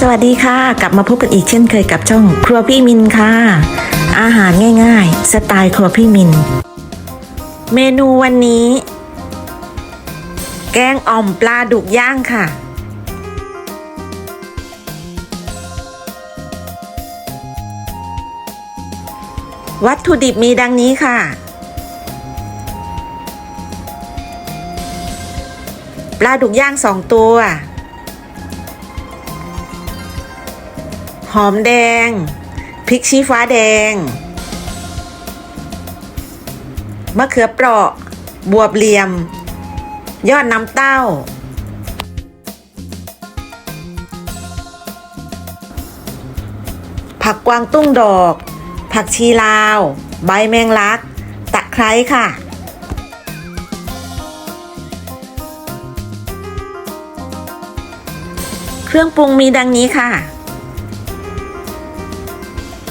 สวัสดีค่ะ กลับมาพบกันอีกเช่นเคยกับช่องครัวพี่มินค่ะ อาหารง่ายๆ สไตล์ครัวพี่มิน เมนูวันนี้ แกงอ่อมปลาดุกย่างค่ะ วัตถุดิบมีดังนี้ค่ะ ปลาดุกย่างสองตัว หอมแดง พริกชี้ฟ้าแดง มะเขือเปราะ บวบเหลี่ยม ยอดน้ำเต้า ผักกวางตุ้งดอก ผักชีลาว ใบแมงลัก ตะไคร้ค่ะเครื่องปรุงมีดังนี้ค่ะ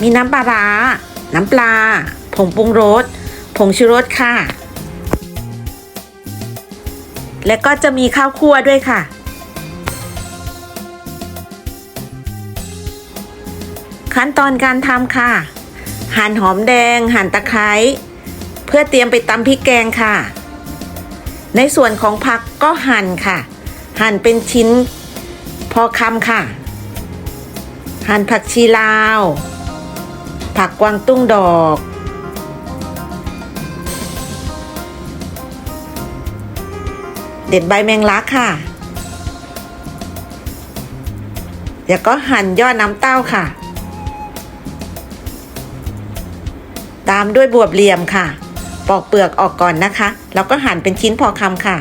มีน้ำปลาร้า น้ำปลา ผงปรุงรส ผงชูรสค่ะ และก็จะมีข้าวคั่วด้วยค่ะ ขั้นตอนการทำค่ะ หั่นหอมแดง หั่นตะไคร้ เพื่อเตรียมไปตำพริกแกงค่ะ ในส่วนของผักก็หั่นค่ะ หั่นเป็นชิ้นพอคำค่ะ หั่นผักชีลาว ผักกวางตุ้งดอก เด็ดใบแมงลักค่ะ เดี๋ยวก็หั่นยอดน้ำเต้าค่ะ ตามด้วยบวบเหลี่ยมค่ะ ปอกเปลือกออกก่อนนะคะ แล้วก็หั่นเป็นชิ้นพอคำค่ะ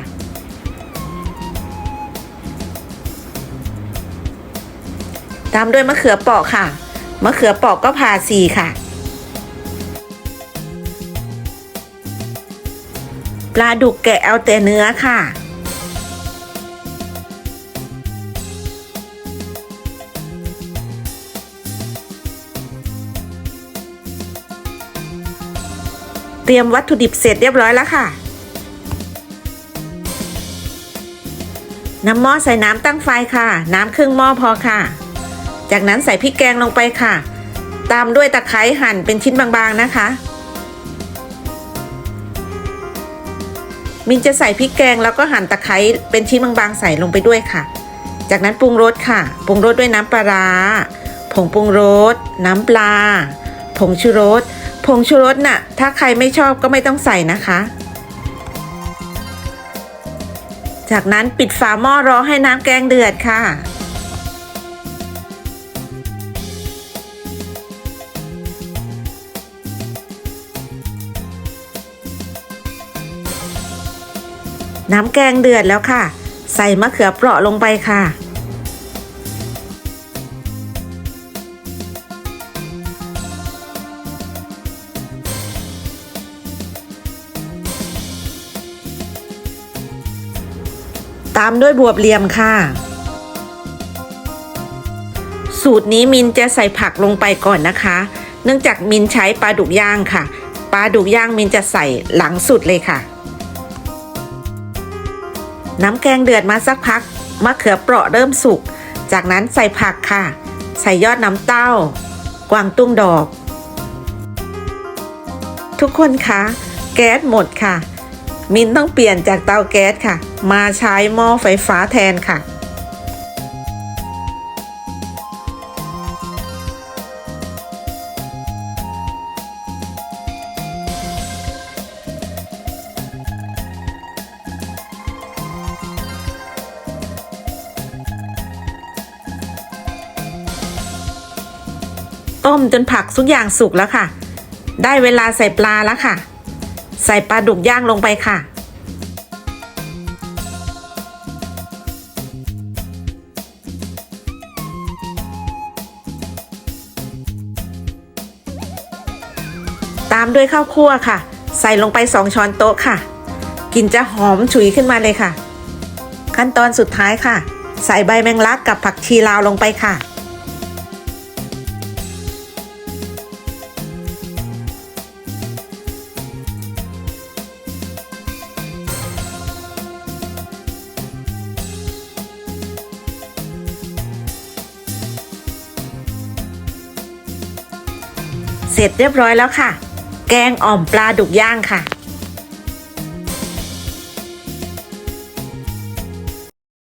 ตามด้วยมะเขือเปราะค่ะ มะเขือเปราะก็ผ่าสีค่ะ ปลาดุกแกะเอาแต่เนื้อค่ะ เตรียมวัตถุดิบเสร็จเรียบร้อยแล้วค่ะน้ำหม้อใส่น้ำตั้งไฟค่ะ น้ำครึ่งหม้อพอค่ะ จากนั้นใส่พริกแกงลงไปค่ะ ตามด้วยตะไคร้หั่นเป็นชิ้นบางๆนะคะ มินจะใส่พริกแกงแล้วก็หั่นตะไคร้เป็นชิ้นบางๆ ใส่ลงไปด้วยค่ะ จากนั้นปรุงรสค่ะ ปรุงรสด้วยน้ำปลาร้าผงปรุงรส น้ำปลา ผงชูรส ผงชูรสน่ะ ถ้าใครไม่ชอบก็ไม่ต้องใส่นะคะ จากนั้นปิดฝาหม้อรอให้น้ำแกงเดือดค่ะ น้ำแกงเดือดแล้วค่ะ ใส่มะเขือเปราะลงไปค่ะ ตามด้วยบวบเหลี่ยมค่ะ สูตรนี้มินจะใส่ผักลงไปก่อนนะคะ เนื่องจากมินใช้ปลาดุกย่างค่ะ ปลาดุกย่างมินจะใส่หลังสุดเลยค่ะ น้ำแกงเดือดมาสักพัก มะเขือเปราะเริ่มสุก จากนั้นใส่ผักค่ะ ใส่ยอดน้ำเต้า กวางตุ้งดอก ทุกคนคะแก๊สหมดค่ะ มินต้องเปลี่ยนจากเตาแก๊สค่ะ มาใช้หม้อไฟฟ้าแทนค่ะ ต้มจนผักทุกอย่างสุกแล้วค่ะ ได้เวลาใส่ปลาแล้วค่ะ ใส่ปลาดุกย่างลงไปค่ะ ตามด้วยข้าวคั่วค่ะ ใส่ลงไป2ช้อนโต๊ะค่ะกลิ่นจะหอมฉุยขึ้นมาเลยค่ะ ขั้นตอนสุดท้ายค่ะ ใส่ใบแมงลักกับผักชีลาวลงไปค่ะ เสร็จเรียบร้อยแล้วค่ะ แกงอ่อมปลาดุกย่างค่ะ